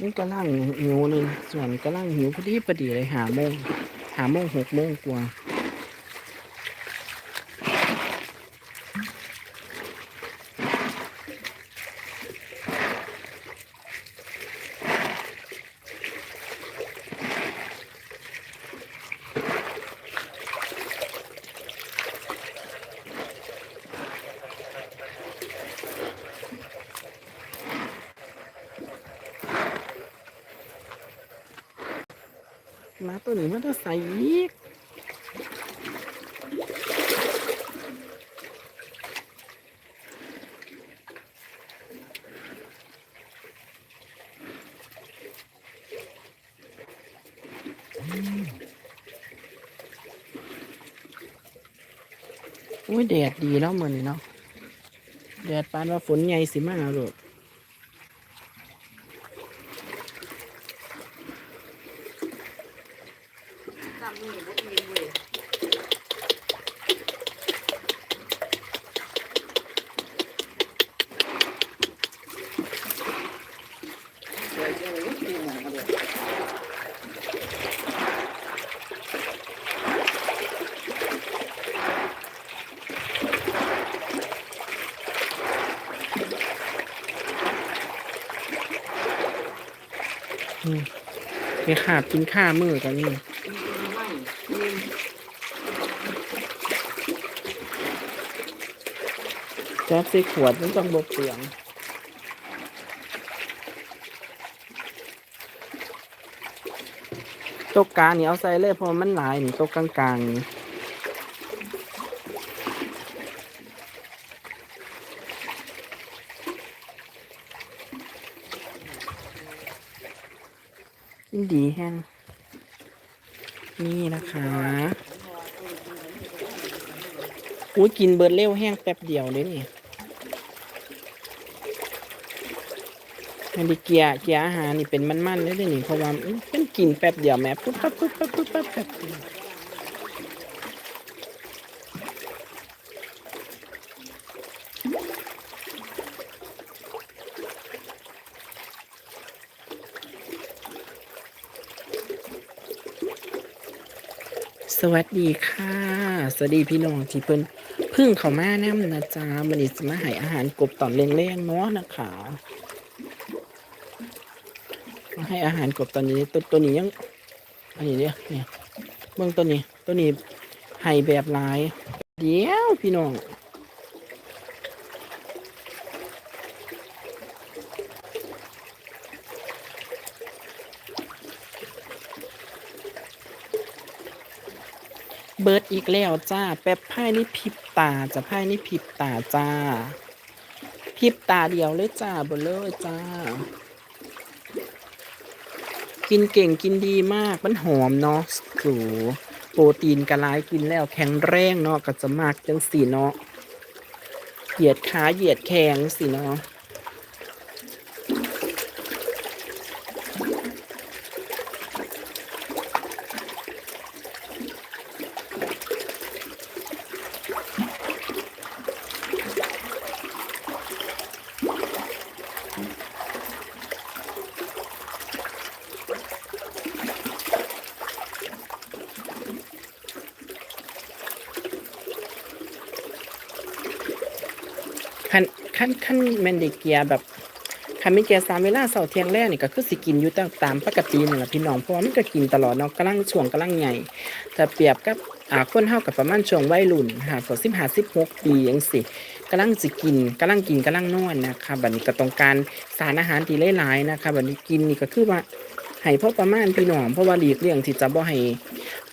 นี่กำลังหิวเลยส่วนกำลังหิวพอดีพอดีเลยหาโมงหาโมงหกโมงกว่า หมาตัวนี้มันจะใส่อีกโอุ้ยแดดดีแล้วเหมือนเนาะแดดปานว่าฝนใหญ่สิมากลูก จำมือบ่มีเว้ย ไปขาบกินข้ามือกันนี่แจ๊บใส่ขวดมันต้องบกเสียงต๊ะกลางนี่เอาใส่เลยเพราะมันหลายนี่ต๊ะกลางๆนี่ ดีแฮงนี่นะคะอุ้ยกินเบิร์ดเร็วแห้งแป๊บเดียวเลยนี่อันนี้เกียเกียอาหารนี่เป็นมันๆเลยเนี่เพราะว่ามันเป็นกินแป๊บเดียวแม่ปุ๊บปั๊บปุ๊บปั๊บปุ๊บปั๊บแป๊บเดียว สวัสดีค่ะ สวัสดีพี่น้องที่เพิ่นเพึ่งเข้ามาแน่นะจ๊ะมันนี้จะมาให้อาหารกบตอนเล่งๆเนาะนะคะมาให้อาหารกบตอนนี้ตัวตัวนี้ยังอันนี้เนี่ยเนี่ยเบื้องต้นนี้ตัวนี้ให้แบบหลาย เดี๋ยวพี่น้อง บิร์ดอีกแล้วจ้า แป๊บไพ่นี่พิบตาจะไพ่นี่พิบตาจ้า พิบตาเดียวเลยจ้าบลเลยจ้า กินเก่งกินดีมากมันหอมเนาะสูโปรตีนกระลายกินแล้วแข็งแรงเนาะก็จะมากจังสีเนาะเหยียดขาเหยียดแขงสิเนาะขั้นขั้นขั้นแมน เกียแบบคันไม่เกียสามเวลาเสาเทียงแรกนี่ก็คือสิกินอยู่ตามตามปกตินี่แหละพี่น้องเพราะว่ามันก็กินตลอดเนาะกำลังช่วงกำลังใหญ่แต่เปรียบกับอ่าคนเฮากับประมาณช่วงวัยรุ่นหาสสิบห้าสิบหกปียังสิกำลังสิกินกำลังกินกำลังนอนนะคะบัดนี้ก็ต้องการสารอาหารที่หลายๆนะคะบัดนี้กินนี่ก็คือว่า ให้พอประมาณพี่น้องเพราะว่าหลีกเลี่ยงที่จะบ่ให้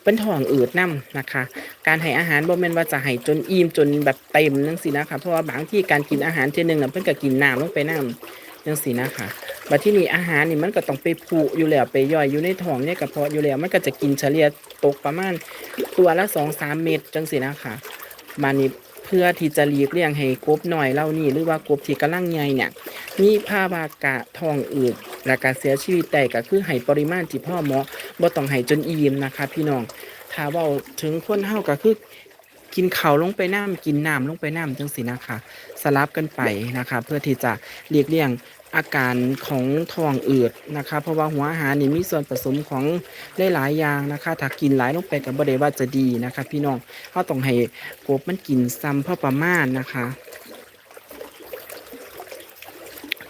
เป็นท้องอืดน้ำนะคะ การให้อาหารบ่แม่นว่าจะให้จนอิ่มจนแบบเต็มจังซี่นะคะเพราะว่าบางที่การกินอาหารเทีนึงน่ะเพิ่นก็กินน้ำลงไปน้ำจังซี่นะคะบัดที่นี่อาหารนี่มันก็ต้องไปผุอยู่แล้วไปย่อยอยู่ในท้องในกระเพาะอยู่แล้วมันก็จะกินเฉลี่ยตกประมาณตัวละ2-3เม็ดจังซี่นะคะมานี่ เพื่อที่จะหลีกเลี่ยงให้กบหน่อยเล่านี้หรือว่ากบที่กำลังใหญ่เนี่ย มีภาวะกะทองอืดและการเสียชีวิตแต่ก็คือให้ปริมาณที่พ่อหมอบ่ต้องให้จนอิ่มนะคะ พี่น้องถ้าเว่าถึงคนเฮาก็คือกินเข่าลงไปน้ำกินน้ำลงไปน้ำจังสินะคะ สลับกันไปนะคะ เพื่อที่จะเลียกเลี่ยง อาการของท้องอืดนะคะเพราะว่าหัวอาหารนี่มีส่วนผสมของหลายๆอย่างนะคะถ้ากินหลายลงไปก็บ่ได้ว่าจะดีนะคะ พี่น้องเขาต้องให้กบมันกินซ้ำพอประมาณนะคะ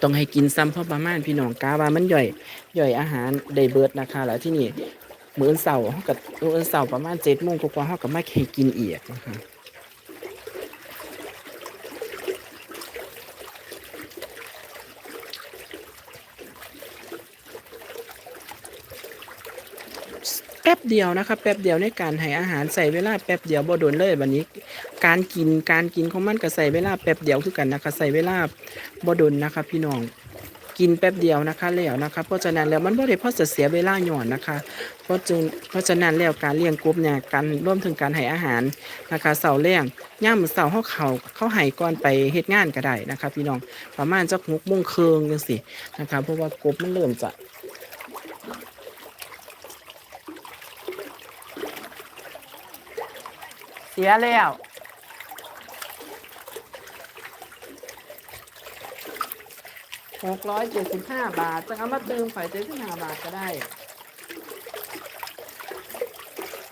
ต้องให้กินซ้ำพอประมาณพี่น้องกาว่ามันย่อยย่อยอาหารได้เบิดนะคะ แล้วที่นี่มื้อนเสาร์กับมื้อนเสาร์ประมาณเจ็ดโมงกว่าๆเขาก็มาให้กินอีกนะคะ ป๊บเดียวนะครับแป๊บเดียวในการให้อาหารใส่เวลาแป๊บเดียวบ่โดนเลยวันนี้ การกินการกินของมันก็ใส่เวลาแป๊บเดียวคือกันนะคะใส่เวลาบ่โดนนะคะพี่น้องกินแป๊บเดียวนะคะแล้วนะคะเพราะฉะนั้นแล้วมันบ่ได้เพราะจะเสียเวลาหย่อนนะคะเพราะจึงเพราะฉะนั้นแล้วการเลี้ยงกบเนี่ยการร่วมถึงการให้อาหารนะคะเสาร์แรงย่ามเสาร์เขาเขาเขาให้ก่อนไปเฮ็ดงานก็ได้นะคะ พี่น้องประมาณจัก6โมงครึ่งจังซี่นะคะเพราะว่ากบมันเริ่มจะ สียแล้วหกร้อยเจ็ดสิบห้าบาท จะเอามาเติมฝ่ายเจ็ดสิบห้าบาทก็ได้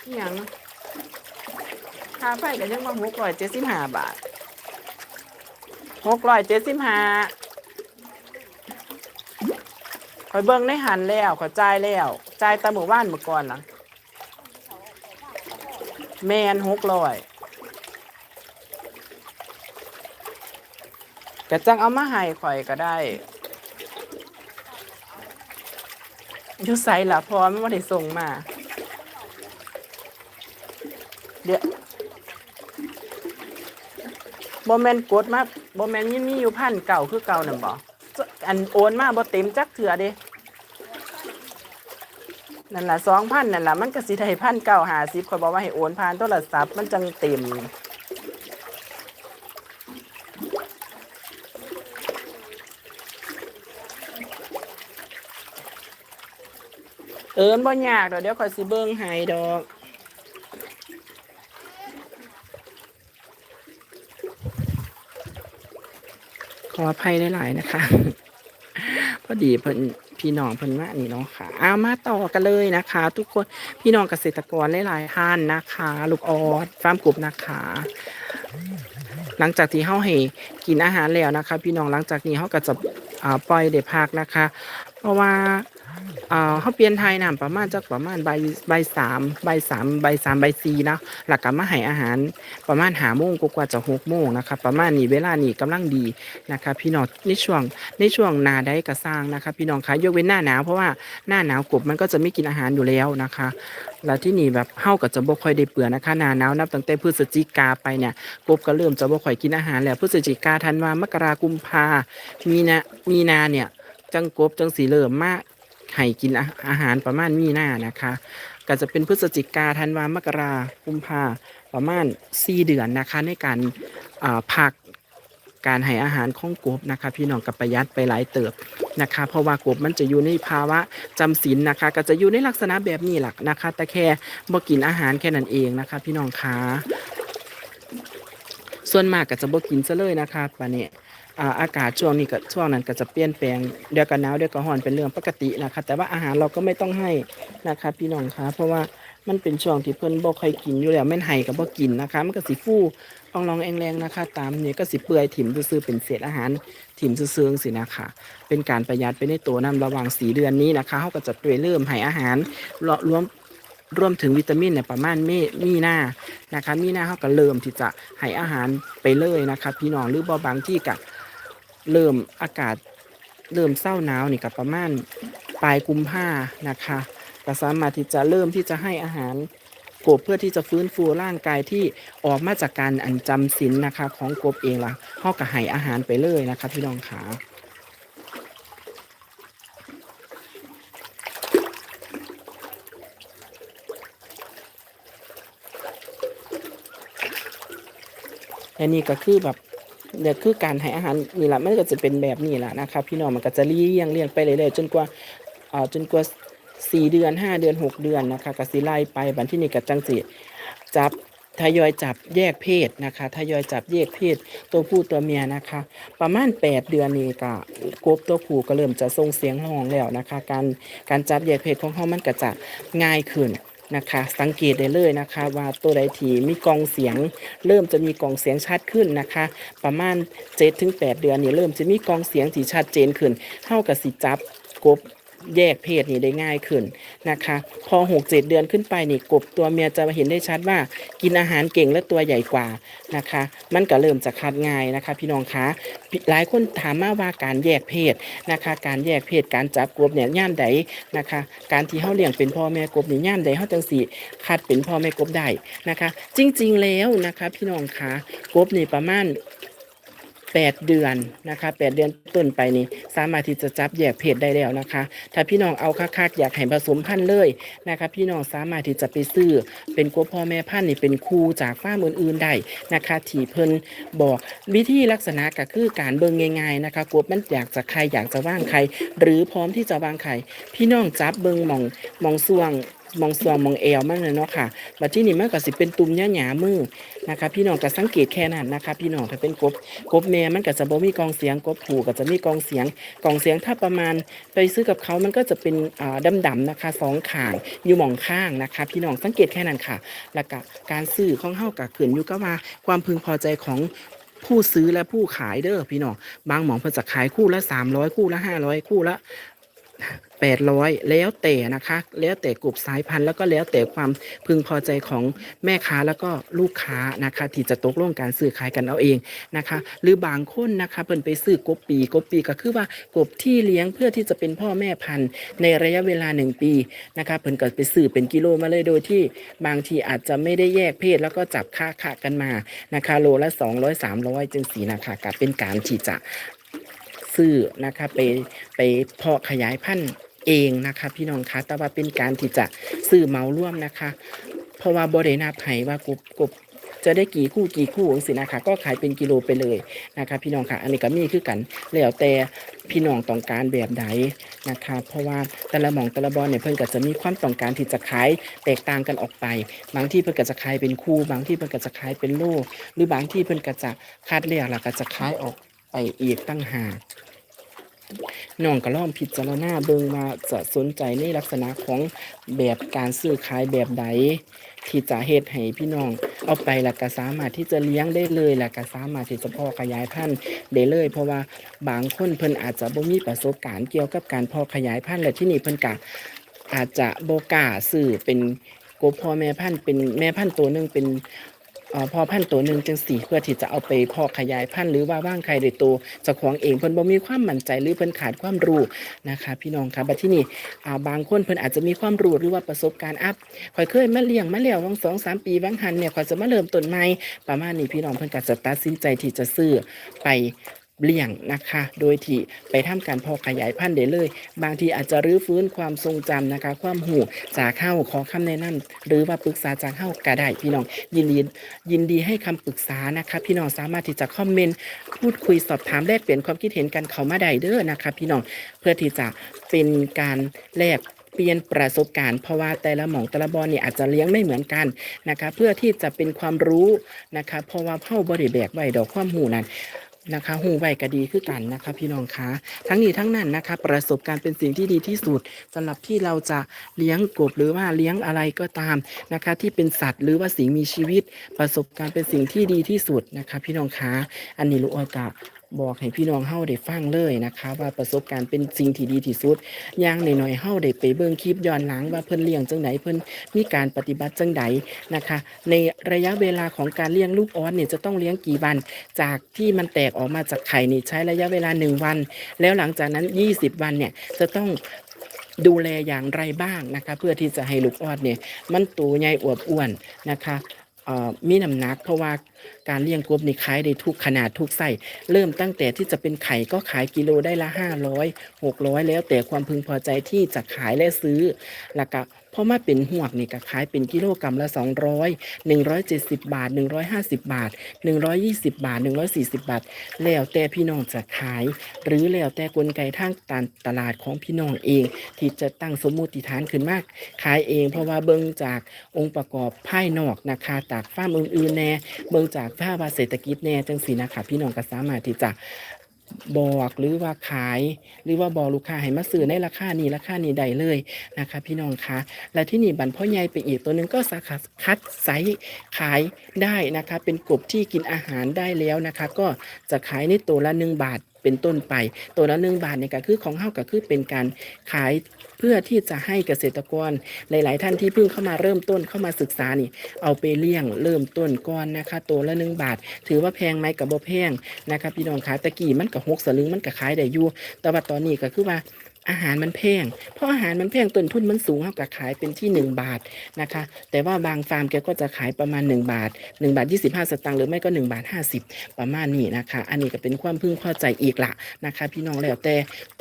อหย่างค่าไฟก็ยังมาหกร้อยเจ็ดสิบห้าบาทหกร้อยเจ็ดสิบห้าคอยเบิ้งในหันแล้วขอยจ่ายแล้ว จ่ายแตาหมู่บ้านเมื่อก่อนหลัง แมนหกร้อยกะจังเอามาให้ข่อยก็ได้ยุใส่ละพอไม่ได้ส่งมา เดี๋ยวบอแมนกดมาบอแมนยังมีอยู่พันเก่าคือเก่าน่ะบออันโอนมาบอเต็มจักเถื่อเด้ นั่นละสองพันนั่นละมันก็สิได้พันเก้าหาสิบคอยบอกว่าให้โอนผ่านโทรศัพท์มันจังเต็มเอินบ่ยากดอกเดี๋ยวคอยสิเบิ่งให้ดอกขออภัยหลายๆนะคะ พอดีเพิ่น พี่น้องเพิ่นมานี่เนาะค่ะเอามาต่อกันเลยนะคะ ทุกคนพี่น้องเกษตรกรหลายๆท่านนะคะ ลูกออดฟาร์มกรุบนะคะ หลังจากที่เฮาให้กินอาหารแล้วนะคะ พี่น้องหลังจากนี้เฮาก็จะปล่อยเด้พักนะคะ เพราะว่า อ่าเขาเปลี่ยนไทยน้ำประมาณจักประมาณใบใบสามใบสามใบสามใบสี่นะหลักก็มาให้อาหารประมาณหาโมงกว่าจะหกโมงนะคะประมาณนี้เวลานี้กำลังดีนะคะพี่น้องในช่วงในช่วงนาได้กระสร้างนะคะพี่น้องคะยกเว้นหน้าหนาวเพราะว่าหน้าหนาวกบมันก็จะไม่กินอาหารอยู่แล้วนะคะ แล้วที่นี่แบบเฮาก็จะบ่ค่อยได้เปลือนะคะหน้าหนาวนับตั้งแต่พฤศจิกาไปเนี่ยกบก็เริ่มจะบ่ค่อยกินอาหารแล้วพฤศจิกาธันวามกรากุมภามีนามีนาเนี่ยจังกบจังสีเริ่มมาก ให้กินอาหารประมาณมีหน้านะคะ ก็จะเป็นพฤศจิกาธันวามกรากุมภาประมาณ4เดือนนะคะ ในการอ่าพักการให้อาหารของกบนะคะ พี่น้องกับประหยัดไปหลายเติบนะคะ เพราะว่ากบมันจะอยู่ในภาวะจำศีลนะคะ ก็จะอยู่ในลักษณะแบบนี้หละนะคะ แต่แค่บ่กินอาหารแค่นั้นเองนะคะ พี่น้องคะส่วนมากก็จะบ่กินซะเลยนะคะปะเนี่ย อ่าอากาศช่วงนี้ก็ช่วงนั้นก็จะเปลี่ยนแปลงเดี๋ยวก็หนาวเดี๋ยวก็ร้อนเป็นเรื่องปกตินะคะ แต่ว่าอาหารเราก็ไม่ต้องให้นะคะพี่น้องคะเพราะว่ามันเป็นช่วงที่เพิ่นบ่ค่อยกินอยู่แล้วแม่นไห้ก็บ่กินนะคะ มันก็สิฟู่องรองแองแรงนะคะ ตามนี้ก็สิเปื่อยถิ่มซื่อเป็นเศษอาหารถิ่มซื่อสินะคะเป็นการประหยัดไปในตัวนํระหว่างสีเดือนนี้นะคะเขาก็จะไปเริ่มให้อาหารรวมรวมถึงวิตามินเนี่ยประมาณเมมีหน้านะคะ มีหน้าเขาก็เริ่มที่จะให้อาหารไปเลยนะคะ พี่น้องหรือบ่บางที่ก็ เริ่มอากาศเริ่มเศร้าหนาวนี่ก็ประมาณปลายกุมภานะคะก็สามารถที่จะเริ่มที่จะให้อาหารกบเพื่อที่จะฟื้นฟูร่างกายที่ออกมาจากการอันจำศีลนะคะของกบเองล่ะเขาก็ให้อาหารไปเลยนะคะพี่น้องขาและนี่ก็คือแบบ เดี๋ยวคือการให้อาหารนี่แหละมันก็จะเป็นแบบนี้แหละนะคะพี่น้องมันก็จะเลี้ยงเลี้ยงไปเรื่อยๆจนกว่าเอ่อจนกว่าสี่เดือนห้าเดือนหกเดือนนะคะก็สิไล่ไปบันที่นี่กับจังสิจับทยอยจับแยกเพศนะคะทยอยจับแยกเพศตัวผู้ตัวเมียนะคะ ประมาณ 8 เดือนนี้ก็กบตัวผู้ก็เริ่มจะส่งเสียงร้องแล้วนะคะ การการจับแยกเพศของเขามันก็จะง่ายขึ้น นะคะ สังเกตได้เลยนะคะ ว่าตัวใดที่มีกองเสียง เริ่มจะมีกองเสียงชัดขึ้นนะคะ ประมาณ7-8 เดือนนี่เริ่มจะมีกองเสียงที่ชัดเจนขึ้นเท่ากับสิจับกบ แยกเพศนี่ได้ง่ายขึ้นนะคะ พอ 6-7 เดือนขึ้นไปนี่กบตัวเมียจะเห็นได้ชัดว่ากินอาหารเก่งและตัวใหญ่กว่านะคะ มันก็เริ่มจะคัดง่ายนะคะ พี่น้องคะหลายคนถามมาว่าการแยกเพศนะคะ การแยกเพศการจับกบเนี่ยย่ามใดนะคะ การที่เฮาเลี้ยงเป็นพ่อแม่กบนี่ย่ามใดเฮาจังสิคัดเป็นพ่อแม่กบได้นะคะ จริงๆแล้วนะคะ พี่น้องคะกบนี่ประมาณ 8 เดือนนะคะ8เดือนต้นไปนี่สามารถที่จะจับแยกเพศได้แล้วนะคะ ถ้าพี่น้องเอาคักๆอยากให้ผสมพันธุ์เลยนะคะพี่น้องสามารถที่จะไปซื้อ เป็นกบพ่อแม่พันธุ์นี่เป็นคู่จากฟาร์มอื่นๆได้นะคะที่เพิ่นบอกวิธีลักษณะก็คือการเบิ่งง่าย ๆนะคะกบมันอยากจะใครอยากจะว่างใคร หรือพร้อมที่จะวางไข่พี่น้องจับเบิ่งมองมองส่วง มองสวงมองเอวมันเลยเนาะค่ะบัดที่นี่มันก็สิเป็นตุ่มหญ้าๆมือนะคะพี่น้องก็สังเกตแค่นั้นนะคะ พี่น้องถ้าเป็นกบกบแม่มันก็จะบ่มีกองเสียงกบผูก็จะมีกองเสียงกองเสียงถ้าประมาณ ไปซื้อกับเขามันก็จะเป็นอ่าดำๆนะคะสองข้างอยู่มองข้างนะคะ พี่น้องสังเกตแค่นั้นค่ะ แล้วก็การซื้อของเฮากับขืนอยู่ก็ว่าความพึงพอใจของผู้ซื้อและผู้ขายเด้อพี่น้องบางหมองเพิ่นจะขายคู่ละ 300 คู่ละ 500 คู่ละ 800แล้วแต่นะคะ แล้วแต่กลุ่มสายพันธุ์แล้วก็แล้วแต่ความพึงพอใจของแม่ค้าแล้วก็ลูกค้านะคะ ที่จะตกลงการซื้อขายกันเอาเองนะคะ หรือบางคนนะคะเพิ่นไปซื้อกบปีกบปีก็คือว่ากบที่เลี้ยงเพื่อที่จะเป็นพ่อแม่พันธุ์ ในระยะเวลาหนึ่งปีนะคะเพิ่นก็ไปซื้อเป็นกิโลมาเลยโดยที่บางทีอาจจะไม่ได้แยกเพศแล้วก็จับค่าค่ากันมานะคะ โลละ 200 300จังสีนะคะก็เป็นการที่จะ ซื้อนะคะไปไปเพาะขยายพันธุ์เองนะคะพี่น้องคะแต่ว่าเป็นการที่จะซื้อเหมาร่วมนะคะ เพราะว่าบริณาภัยว่ากบกบจะได้กี่คู่กี่คู่สินะคะ ก็ขายเป็นกิโลไปเลยนะคะ พี่น้องค่ะอันนี้ก็มีคือกันแล้วแต่พี่น้องต้องการแบบใดนะคะ เพราะว่าแต่ละหมองแต่ละบอลเนี่ยเพิ่นก็จะมีความต้องการที่จะขายแตกต่างกันออกไป บางที่เพิ่นก็จะขายเป็นคู่ บางที่เพิ่นก็จะขายเป็นโลหรือบางที่เพิ่นก็จะคัดเลือกแล้วก็จะขายออกไปอีกตั้งหาก น้องก็ล่องพิจารณาเบิ่งว่าจะสนใจในลักษณะของแบบการซื้อขายแบบใด ที่จะเฮ็ดให้พี่น้อง เอาไปแล้วก็สามารถที่จะเลี้ยงได้เลยแล้วก็สามารถที่จะพาะขยายพันธุ์ได้เลย เพราะว่าบางคนเพิ่นอาจจะบ่มีประสบการณ์เกี่ยวกับการเพาะขยายพันธุ์และที่นี่เพิ่นก็อาจจะบ่กล้าซื้อเป็นกบพ่อแม่พันธุ์เป็นแม่พันธุ์ตัวหนึงเป็น พอพันธุ์ตัวหนึ่งจังสี่เพื่อที่จะเอาไปเพาะขยายพันธุ์หรือว่าว่างใครโดยตัวจะของเองเพิ่นบ่มีความมั่นใจหรือเพิ่นขาดความรู้นะคะ พี่น้องครับบัดที่นี่อ่าบางคนเพิ่นอาจจะมีความรู้หรือว่าประสบการณ์อัพข่อยเคยมาเลี้ยงมาแล้ววังสองสามปีบางหันเนี่ยข่อยจะมาเริ่มต้นใหม่ประมาณนี้พี่น้องเพิ่นก็จะตัดสินใจที่จะซื้อไป เลี้ยงนะคะ โดยที่ไปทำการพอขยายพันธุ์ได้เลย บางทีอาจจะรื้อฟื้นความทรงจำนะคะ ความหูจากเข้าขอคำแนะนำหรือว่าปรึกษาจากเข้าก็ได้พี่น้องยินดียินดีให้คำปรึกษานะคะ พี่น้องสามารถที่จะคอมเมนต์พูดคุยสอบถามแลกเปลี่ยนความคิดเห็นกันเขามาได้เด้อนะคะ พี่น้องเพื่อที่จะเป็นการแลกเปลี่ยนประสบการณ์เพราะว่าแต่ละหม่องแต่ละบอลเนี่ยอาจจะเลี้ยงไม่เหมือนกันนะคะ เพื่อที่จะเป็นความรู้นะคะเพราะว่าเผ่าบริแบกไว้ดอกความหูนั้น นะคะหูไวก็ดีคือกันนะคะพี่น้องคะทั้งนี้ทั้งนั้นนะคะ ประสบการณ์เป็นสิ่งที่ดีที่สุดสำหรับที่เราจะเลี้ยงกบหรือว่าเลี้ยงอะไรก็ตามนะคะ ที่เป็นสัตว์หรือว่าสิ่งมีชีวิต ประสบการณ์เป็นสิ่งที่ดีที่สุดนะคะ พี่น้องคะอันนี้ลูกออยกะ บอกให้พี่น้องเฮาได้ฟังเลยนะคะว่าประสบการณ์เป็นสิ่งที่ดีที่สุดอย่างหน่อยๆเฮาได้ไปเบิ่งคลิปย้อนหลังว่าเพิ่นเลี้ยงจังไดเพิ่นมีการปฏิบัติจังไดนะคะ ในระยะเวลาของการเลี้ยงลูกออสเนี่ยจะต้องเลี้ยงกี่วัน จากที่มันแตกออกมาจากไข่นี่ใช้ระยะเวลา 1 วัน แล้วหลังจากนั้น 20 วันเนี่ยจะต้องดูแลอย่างไรบ้างนะคะ เพื่อที่จะให้ลูกออดเนี่ยมันโตใหญ่อวบอ้วนนะคะ มีน้ำหนัก เพราะว่าการเลี้ยงกบนี่ขายได้ทุกขนาดทุกไส้เริ่มตั้งแต่ที่จะเป็นไข่ก็ขายกิโลได้ละ500 600แล้วแต่ความพึงพอใจที่จะขายและซื้อแล้วก็ พอมาเป็นหวกนี่ก็ขายเป็นกิโลกรัมละ 200 170 บาท 150 บาท 120 บาท 140 บาท แล้วแต่พี่น้องจะขาย หรือแล้วแต่กลไกทางการตลาดของพี่น้องเอง ที่จะตั้งสมมติฐานขึ้นมาก ขายเองเพราะว่าเบิ่งจากองค์ประกอบภายนอกนะคะจากฟามอื่นๆแน่เบิ่งจากภาพว่าเศรษฐกิจแน่จังสีนะคะพี่น้องก็สามารถที่จะ บอกหรือว่าขาย หรือว่าบอกลูกค้าให้มาซื้อในราคานี้ราคานี้ได้เลยนะคะ พี่น้องคะและที่นี่บันพ่อใหญ่ไปอีกตัวหนึ่งก็สาขาคัดไซส์ขายได้นะคะ เป็นกบที่กินอาหารได้แล้วนะคะ ก็จะขายในตัวละหนึ่งบาท เป็นต้นไป ตัวละหนึ่งบาทเนี่ยก็คือของเฮาก็คือเป็นการขายเพื่อที่จะให้เกษตรกรหลาย ๆ ท่านที่เพิ่งเข้ามาเริ่มต้นเข้ามาศึกษานี่ เอาไปเลี้ยงเริ่มต้นก่อนนะคะ ตัวละหนึ่งบาท ถือว่าแพงไหมกับบ่แพงนะคะพี่น้องคะตะกี้มันกับหกสลึงมันก็ขายได้อยู่แต่ว่าตอนนี้ก็คือว่า อาหารมันแพง เพราะอาหารมันแพงต้นทุนมันสูงเท่ากับขายเป็นที่ 1 บาทนะคะ แต่ว่าบางฟาร์มแกก็จะขายประมาณ 1 บาท 1 บาท 25 สตางค์หรือไม่ก็ 1 บาท 50 ประมาณนี้นะคะ อันนี้ก็เป็นความพึงพอใจอีกละนะคะ พี่น้องแล้วแต่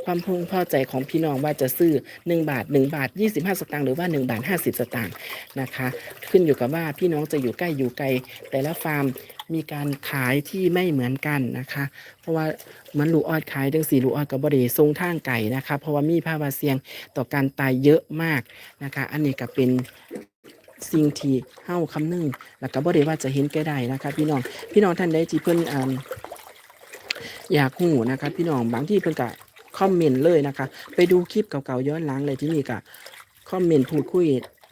ความพึงพอใจของพี่น้องว่าจะซื้อ 1 บาท 1 บาท 25 สตางค์หรือว่า 1 บาท 50 สตางค์นะคะ ขึ้นอยู่กับว่าพี่น้องจะอยู่ใกล้อยู่ไกลแต่ละฟาร์ม มีการขายที่ไม่เหมือนกันนะคะ เพราะว่าเหมือนลูกออดขายดังสีลูกออดกับบริทรงทางไก่นะคะเพราะว่ามีภาวะเสี่ยงต่อการตายเยอะมากนะคะ อันนี้ก็เป็นสิ่งที่เฮ้าคำนึงแล้วก็บ่ได้ว่าจะเห็นแก่ได้นะคะ พี่น้องพี่น้องท่านใดที่เพิ่นอ่าอยากหูนะคะพี่น้องบางที่เพิ่นก็คอมเมนต์เลยนะคะ ไปดูคลิปเก่าๆย้อนหลังเลยที่นี่ก็คอมเมนต์พูดคุย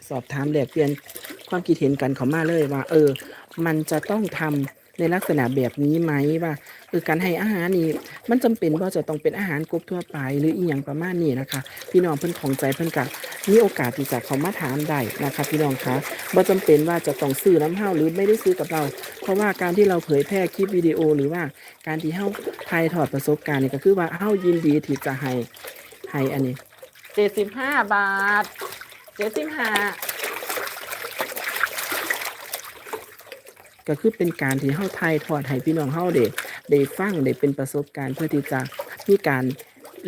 สอบถามแลกเปลี่ยนความคิดเห็นกันเขามาเลยว่า เออ มันจะต้องทำในลักษณะแบบนี้ไหมว่าเออการให้อาหารนี่มันจำเป็นว่าจะต้องเป็นอาหารกบทั่วไป หรืออีหยังประมาณนี้นะคะ พี่น้องเพิ่นของใจเพิ่นกะมีโอกาสที่จะเขามาถามได้นะคะ พี่น้องคะบ่จำเป็นว่าจะต้องซื้อน้ำเฮาหรือไม่ได้ซื้อกับเรา เพราะว่าการที่เราเผยแพร่คลิปวิดีโอ หรือว่าการที่เฮาถ่ายทอดประสบการณ์นี่ก็คือว่าเฮายินดีที่จะให้ให้อันนี้75บห้าบาท75 ก็คือเป็นการที่เฮาไทยทอดให้พี่น้องเฮาได้ได้ฟังได้เป็นประสบการณ์เพื่อที่จะมีการ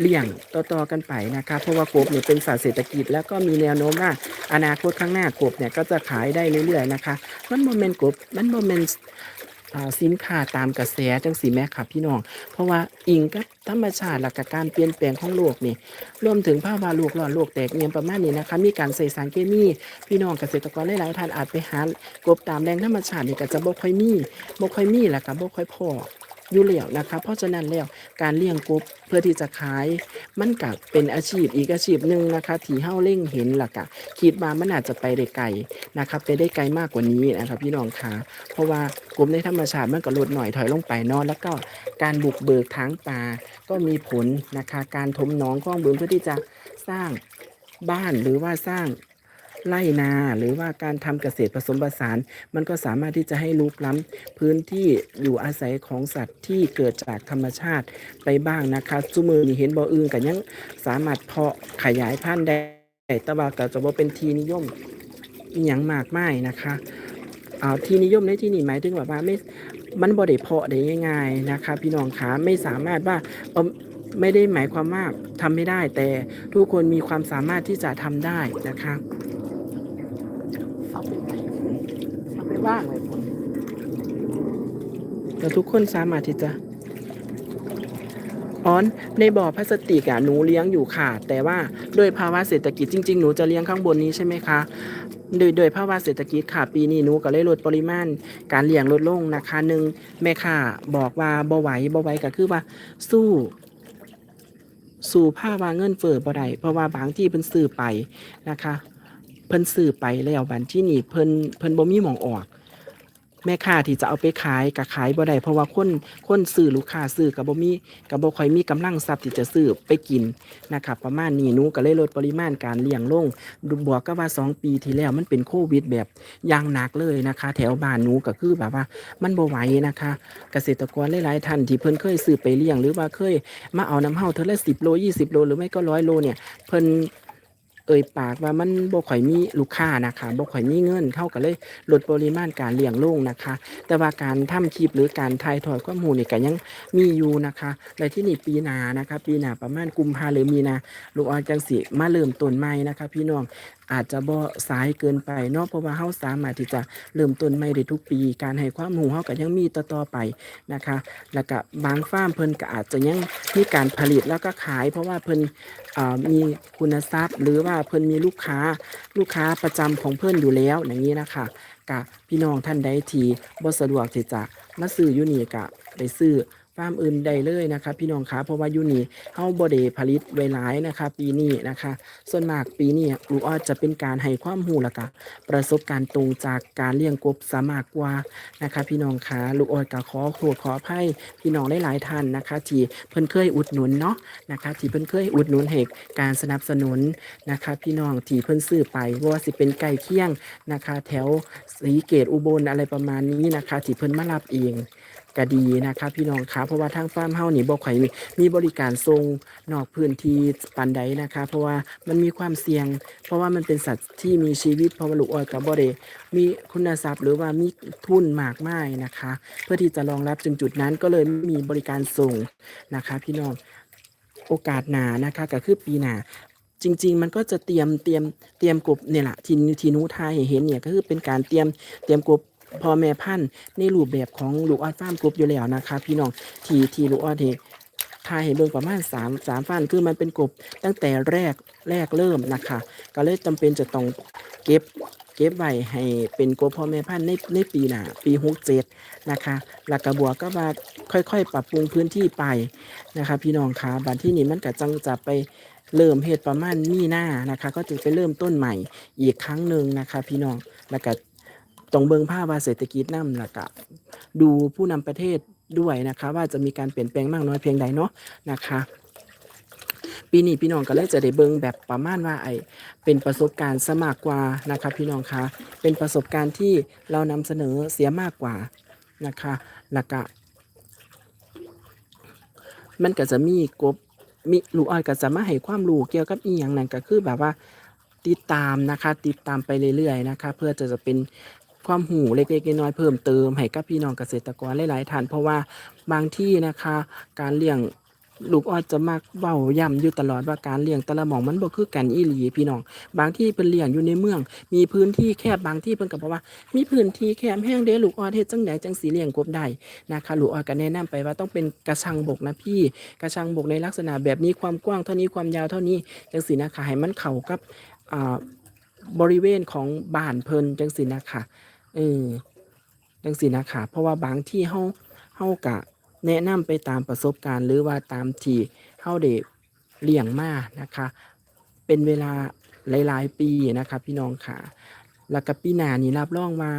เลี้ยงต่อๆกันไปนะคะเพราะว่ากบเนี่ยเป็นสัตว์เศรษฐกิจ แล้วก็มีแนวโน้มว่าอนาคตข้างหน้ากบเนี่ยก็จะขายได้เรื่อยๆนะคะ มันโมเมนต์กบมันโมเมนต์ สินค้าตามกระแสจังสีแม่ค่ะพี่น้อง เพราะว่าอิงกับธรรมชาติหลักการเปลี่ยนแปลงของโลกนี่รวมถึงภาวะโลกร้อนโลกแตกเนี่ยประมาณนี้นะคะมีการใส่สารเคมีพี่น้องเกษตรกรหลายๆท่านอาจไปหากบตามแรงธรรมชาตินี่ก็จะบ่ค่อยมีบ่ค่อยมีแล้วก็บ่ค่อยพอ อยู่แล้วนะคะเพราะฉะนั้นแล้วการเลี้ยงกบเพื่อที่จะขาย มันก็เป็นอาชีพอีกอาชีพหนึ่งนะคะที่เฮาเล่งเห็นล่ะกะคิดว่ามันอาจจะไปได้ไกลนะครับไปได้ไกลมากกว่านี้นะครับพี่น้องคะเพราะว่ากบในธรรมชาติมันก็ลดหน่อยถอยลงไปนอนแล้วก็การบุกเบิกทางป่าก็มีผลนะคะการถมหนองคลองบึงเพื่อที่จะสร้างบ้านหรือว่าสร้าง ไร่นา หรือว่าการทำเกษตรผสมผสาน มันก็สามารถที่จะให้ลุกล้ำพื้นที่อยู่อาศัยของสัตว์ที่เกิดจากธรรมชาติไปบ้างนะคะซุมือนี่เห็นบ่ออื่นกันยังสามารถเพาะขยายพันธุ์ได้แต่ว่าก็จะบ่เป็นทีนิยมอหย่างมากมายนะคะเอาทีนิยมในที่นี่หมายถึงแบบว่าไม่มันบ่ได้เพาะได้ง่ายๆนะคะ พี่น้องคะไม่สามารถว่าไม่ได้หมายความว่าทำไม่ได้ แต่ทุกคนมีความสามารถที่จะทำได้นะคะเอาไปไว้เอาไป ว่างไว้ผมแต่ทุกคนสามารถที่จะอ๋อในบ่อพลาสติกอะหนูเลี้ยงอยู่ค่ะ แต่ว่าด้วยภาวะเศรษฐกิจจริง ๆ หนูจะเลี้ยงข้างบนนี้ใช่ไหมคะโดยโดยภาวะเศรษฐกิจค่ะปีนี้หนูก็เลยลดปริมาณ การเลี้ยงลดลงนะคะหนึ่งแม่ค่ะบอกว่าบ่ไหวบ่ไหวก็คือว่า สู้ สู่ภาวะเงินเฟ้อบ่ได้เพราะว่าบางที่เพิ่นซื้อไปนะคะ เพิ่นซื้อไปแล้วบัดที่นี่เพิ่นเพิ่นบ่มีหม่องออก แม่ค้าที่จะเอาไปขายก็ขายบ่ได้เพราะว่าคนคนซื้อลูกค้าซื้อก็บ่มีก็บ่ค่อยมีกำลังทรัพย์ที่จะซื้อไปกินนะครับประมาณนี้หนูก็เลยลดปริมาณการเลี้ยงลงดูบวกกับว่า 2 ปีที่แล้วมันเป็นโควิดแบบอย่างหนักเลยนะคะ แถวบ้านหนูก็คือแบบว่ามันบ่ไหวนะคะ เกษตรกรหลายๆท่านที่เพิ่นเคยซื้อไปเลี้ยงหรือว่าเคยมาเอาน้ำเฮาเทอละ10โล20โลหรือไม่ก็100โลเนี่ยเพิ่น เอ่ยปากว่ามันบ่ข่อยมีลูกค้านะคะบ่ข่อยมีเงินเข้าก็เลยลดปริมาณการเลี้ยงลงนะคะ แต่ว่าการทำคลิปหรือการถ่ายทอดข้อมูลนี่ก็ยังมีอยู่นะคะและที่นี่ปีหน้านะคะ ปีหน้าประมาณกุมภาหรือมีนาลูกออจังสิมาเริ่มต้นใหม่นะคะ พี่น้องอาจจะบ่สายเกินไปเนาะเพราะว่าเฮาสามารถที่จะเริ่มต้นใหม่ได้ทุกปี การให้ความรู้เฮาก็ยังมีต่อๆไปนะคะ แล้วก็บางฟาร์มเพิ่นก็อาจจะยังมีการผลิตแล้วก็ขาย เพราะว่าเพิ่นอ่ามีคุณทรัพย์ หรือว่าเพิ่นมีลูกค้าลูกค้าประจำของเพิ่นอยู่แล้วอย่างนี้นะคะกับพี่น้องท่านใดที่บ่สะดวกที่จะมาซื้ออยู่นี่ก็ได้ซื้อ ฟาร์มอื่นได้เลยนะคะพี่น้องคะเพราะว่ายูนี่เฮาบ่ได้ผลิตไว้หลายนะคะปีนี้นะคะ ส่วนมากปีนี้ลูกออดจะเป็นการให้ความรู้แล้วก็ประสบการณ์ตรงจากการเลี้ยงกบซะมากกว่านะคะ พี่น้องคะลูกออดก็ขอโทษขออภัยพี่น้องหลายๆท่านนะคะที่เพิ่นเคยอุดหนุนเนาะนะคะที่เพิ่นเคยอุดหนุนให้การสนับสนุนนะคะ พี่น้องที่เพิ่นซื้อไปว่าสิเป็นไก่เคียงนะคะ แถวศรีเกตอุบลอะไรประมาณนี้นะคะที่เพิ่นมารับเอง ก็ดีนะคะพี่น้องคะเพราะว่าทางฟาร์มเฮานี่บ่ค่อยมีมีบริการส่งนอกพื้นที่ปานใดนะคะ เพราะว่ามันมีความเสี่ยง เพราะว่ามันเป็นสัตว์ที่มีชีวิตเพราะว่าลูกออดกับบ่ได้มีคุณทรัพย์หรือว่ามีทุนมากมายนะคะ เพื่อที่จะรองรับจึงจุดนั้นก็เลยไม่มีบริการส่งนะคะ พี่น้องโอกาสหนานะคะก็คือปีหนาจริง ๆ มันก็จะเตรียมเตรียมเตรียมกบเนี่ยแหละทีทีนูทายเห็นเนี่ยก็คือเป็นการเตรียมเตรียมกบ พ่อแม่พันธุ์ในรูปแบบของลูกออดฟาร์มกบอยู่แล้วนะคะพี่น้องทีทีลูกออดเฮทายให้เบิ่งประมาณ3 3ฟันคือมันเป็นกบตั้งแต่แรกแรกเริ่มนะคะ ก็เลยจำเป็นจะต้องเก็บเก็บไว้ให้เป็นกบพ่อแม่พันธุ์ในในปีหน้าปี67นะคะหลักกระบวกก็ว่าค่อยๆ ปรับปรุงพื้นที่ไปนะคะ พี่น้องคะบัดที่นี้มันก็จังจะไปเริ่มเหตุประมาณมีหน้านะคะ ก็จะไปเริ่มต้นใหม่อีกครั้งหนึ่งนะคะ พี่น้องแล้วก็ ต้องเบิงภาพว่าเศรษฐกิจนำแล้วก็ดูผู้นำประเทศด้วยนะคะ ว่าจะมีการเปลี่ยนแปลงมากน้อยเพียงใดเนาะนะคะปีนี้พี่น้องก็เลยจะได้เบิ่งแบบประมาณว่าไอเป็นประสบการณ์สมากกว่านะคะพี่น้องคะเป็นประสบการณ์ที่เรานำเสนอเสียมากกว่านะคะแล้วก็มันก็จะมีกบมีลูกอ้อยก็จะมาให้ความรู้เกี่ยวกับอีหยังนั่นก็คือแบบว่าติดตามนะคะ ติดตามไปเรื่อยๆนะคะ เพื่อจะจะเป็น ความหูเล็กๆน้อยๆเพิ่มเติมให้กับพี่น้องเกษตรกรหลายๆท่านเพราะว่าบางที่นะคะการเลี้ยงลูกออดจะมักเว้าย้ำอยู่ตลอดว่าการเลี้ยงแต่ละหม่องมันบ่คือกันอีหลีพี่น้อง บางที่เพิ่นเลี้ยงอยู่ในเมือง มีพื้นที่แคบบางที่เพิ่นก็บอกว่า มีพื้นที่แคบแห้งเด้ลูกออดเฮ็ดจังไดจังสิเลี้ยงกบได้นะคะลูกออดก็แนะนำไปว่าต้องเป็นกระชังบกนะพี่ กระชังบกในลักษณะแบบนี้ความกว้างเท่านี้ความยาวเท่านี้จังสินะคะให้มันเข้ากับอ่าบริเวณของบ้านเพิ่นจังสินะคะ เออจังสินะคะเพราะว่าบางที่เฮาเฮากะแนะนำไปตามประสบการณ์หรือว่าตามที่เฮาได้เลี้ยงมานะคะ เป็นเวลาหลาย ๆ ปีนะคะพี่น้องค่ะ แล้วก็ปีหน้านี้รับรองว่า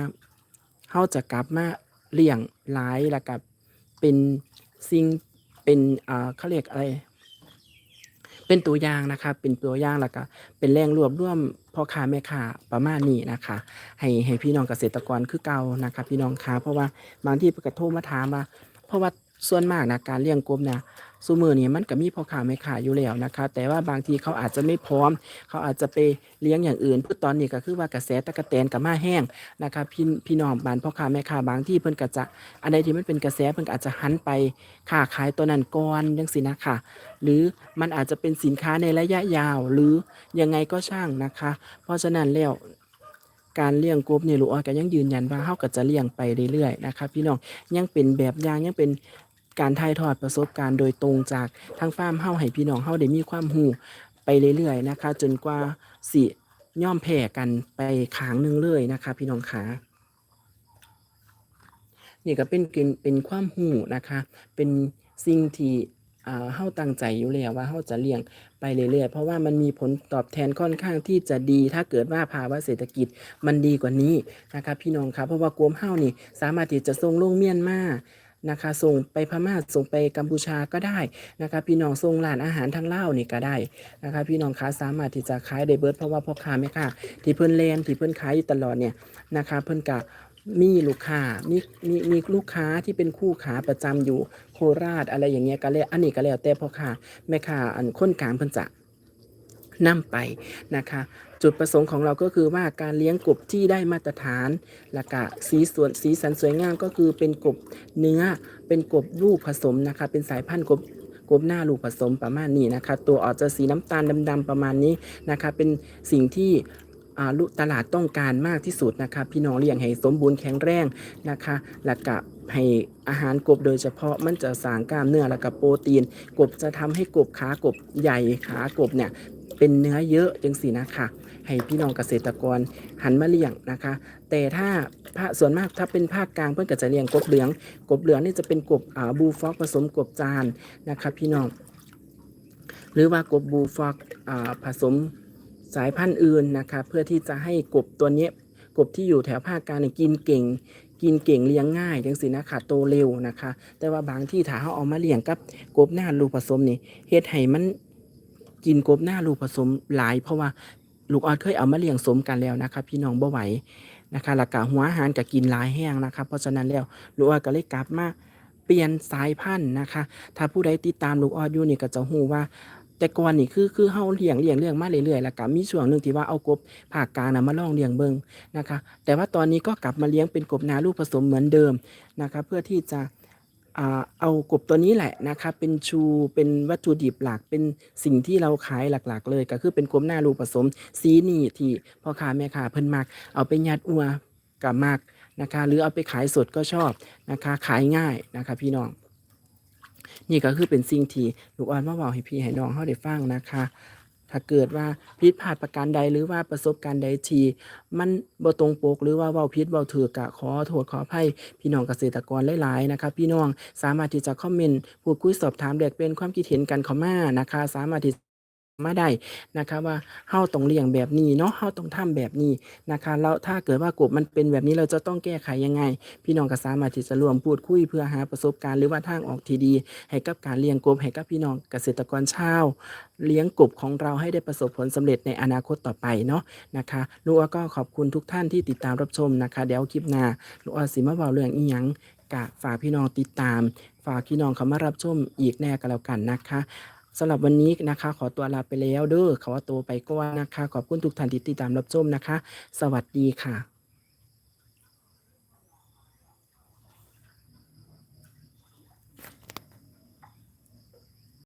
เฮาจะกลับมาเลี้ยงหลายแล้วก็เป็นสิ่งเป็นอ่าเขาเรียกอะไร เป็นตัวอย่างนะคะเป็นตัวอย่างแล้วก็เป็นแรงรวบรวมพ่อค้าแม่ค้าประมาณนี้นะคะ ให้ให้พี่น้องเกษตรกรคือเก่านะคะ พี่น้องคะเพราะว่าบางที่เพิ่นก็โทรมาถามว่าเพราะว่า ส่วนมากนะการเลี้ยงกบนะซูมือนี่มันก็มีพ่อค้าแม่ค้าอยู่แล้วนะคะ แต่ว่าบางทีเขาอาจจะไม่พร้อม เขาอาจจะไปเลี้ยงอย่างอื่นพื่อตอนนี้ก็คือว่ากระแสตะกะแตนกับมาแห้งนะคะพี่พี่น้องบ้านพ่อค้าแม่ค้าบางที่เพิ่นก็จะอันใดที่มันเป็นกระแสเพิ่นอาจจะหันไปค้าขายตัวนั้นก่อนจังซี่นะคะหรือมันอาจจะเป็นสินค้าในระยะยาว หรือยังไงก็ช่างนะคะ เพราะฉะนั้นแล้วการเลี้ยงกบเนี่ยลูกออยก็ยังยืนยันว่าเฮาก็จะเลี้ยงไปเรื่อยๆนะคะพี่น้องยังเป็นแบบอย่างยังเป็น การถ่ายทอดประสบการณ์โดยตรงจากทางฟาร์มเฮาให้พี่น้องเฮาได้มีความรู้ไปเรื่อยๆนะคะ จนกว่าสิย่อมแพ้กันไปขางหนึ่งเลยนะคะ พี่น้องขานี่ก็เป็นเป็นความรู้นะคะ เป็นสิ่งที่อ่าเฮาตั้งใจอยู่แล้วว่าเฮาจะเลี้ยงไปเรื่อยๆ เพราะว่ามันมีผลตอบแทนค่อนข้างที่จะดี ถ้าเกิดว่าภาวะเศรษฐกิจมันดีกว่านี้นะครับพี่น้องครับเพราะว่ากวมเฮานี่สามารถที่จะส่งลงเมียนมา นะคะ ส่งไปพม่าส่งไปกัมพูชาก็ได้นะครับพี่น้องส่งร้านอาหารทางเล่านี่ก็ได้นะครับพี่น้องค้าสามารถที่จะขายได้เบิดเพราะว่าพ่อค้าแม่ค้าที่เพิ่นแลนที่เพิ่นขายอยู่ตลอดเนี่ยนะคะ เพิ่นกะมีลูกค้ามีมีมีลูกค้าที่เป็นคู่ขาประจำอยู่โคราชอะไรอย่างเงี้ยก็แล้วอันนี้ก็แล้วแต่พ่อค้าแม่ค้าอันคนกลางเพิ่นจะนำไปนะคะ จุดประสงค์ของเราก็คือว่าการเลี้ยงกบที่ได้มาตรฐานและกะสีสวนสีสันสวยงามก็คือเป็นกบเนื้อเป็นกบลูกผสมนะคะ เป็นสายพันธุ์กบกบหน้าลูกผสมประมาณนี้นะคะ ตัวออกจะสีน้ำตาลดำๆประมาณนี้นะคะ เป็นสิ่งที่ลูกตลาดต้องการมากที่สุดนะคะพี่น้องเลี้ยงให้สมบูรณ์แข็งแรงนะคะและกะให้อาหารกบโดยเฉพาะมันจะสางกล้ามเนื้อและกับโปรตีน กบจะทำให้กบขากบใหญ่ขากบเนี่ย เป็นเนื้อเยอะจังสีนะคะ ให้พี่น้องเกษตรกรหันมาเลี้ยงนะคะ แต่ถ้าภาคส่วนมากถ้าเป็นภาคกลางเพื่อนก็จะเลี้ยงกบเหลือง กบเหลืองนี่จะเป็นกบอ่าบูฟอกผสมกบจานนะคะพี่น้อง หรือว่ากบบูฟอกอ่าผสมสายพันธุ์อื่นนะคะ เพื่อที่จะให้กบตัวนี้กบที่อยู่แถวภาคกลางเนี่ยกินเก่งกินเก่งเลี้ยงง่ายจังสินะคะโตเร็วนะคะ แต่ว่าบางที่ถ้าเขาเอามาเลี้ยงกับกบหน้าลูกผสมนี่เฮ็ดให้มัน กินกบหน้าลูกผสมหลาย เพราะว่าลูกออดเคยเอามาเลี้ยงสมกันแล้วนะคะพี่น้องบ่ไหวนะคะหลักกะหัวหารกับกินหลายแห้งนะคะเพราะฉะนั้นแล้วลูกออดก็เลยกลับมาเปลี่ยนสายพันธุ์นะคะ ถ้าผู้ใดติดตามลูกออดอยู่นี่ก็จะฮู้ว่า แต่ก่อนนี่คือคือเฮาเลี้ยงเลี้ยงเลี้ยงมาเรื่อยๆแล้วก็มีช่วงหนึ่งที่ว่าเอากบภาคกลางนะมาลองเลี้ยงเบิงนะคะ แต่ว่าตอนนี้ก็กลับมาเลี้ยงเป็นกบนาลูกผสมเหมือนเดิมนะคะ เพื่อที่จะ เอากบตัวนี้แหละนะคะเป็นชูเป็นวัตถุดิบหลักเป็นสิ่งที่เราขายหลักๆ เลยก็คือเป็นกบหน้าลูผสมสีนี่ที่พ่อค้าแม่ค้าเพิ่นมัก เอาไปยัดอัวกับมักนะคะหรือเอาไปขายสดก็ชอบนะคะขายง่ายนะคะพี่น้อง นี่ก็คือเป็นสิ่งที่ลูกอ่อนมาบอกให้พี่ให้น้องเขาได้ฟังนะคะ ถ้าเกิดว่าผิดพลาดประการใดหรือว่าประสบการณ์ใดที่มันบ่ตรงปกหรือว่าเว้าผิดเว้าถือกะขอโทษขออภัยพี่น้องเกษตรกรหลายๆนะคะพี่น้องสามารถที่จะคอมเมนต์พูดคุยสอบถามแลกเปลี่ยนความคิดเห็นกันเข้ามานะคะ สามารถที่ มาได้นะคะว่าเฮาต้องเลี้ยงแบบนี้เนาะเฮาต้องทำแบบนี้นะคะแล้วถ้าเกิดว่ากบมันเป็นแบบนี้เราจะต้องแก้ไขยังไง พี่น้องก็สามารถที่จะร่วมพูดคุยเพื่อหาประสบการณ์หรือว่าทางออกที่ดี ให้กับการเลี้ยงกบให้กับพี่น้องเกษตรกรชาวเลี้ยงกบของเราให้ได้ประสบผลสำเร็จในอนาคตต่อไปเนาะนะคะลูกอ้อก็ขอบคุณทุกท่านที่ติดตามรับชมนะคะเดี๋ยวคลิปหน้าลูกอ้อสิมาเบาเรื่องอีหยังกะฝากพี่น้องติดตาม ฝากพี่น้องเขามารับชมอีกแน่ก็แล้วกันนะคะ สำหรับวันนี้นะคะ ขอตัวลาไปแล้วเด้อขอตัวไปก่อนนะคะ ขอบคุณทุกท่านที่ติดตามรับชมนะคะ สวัสดีค่ะ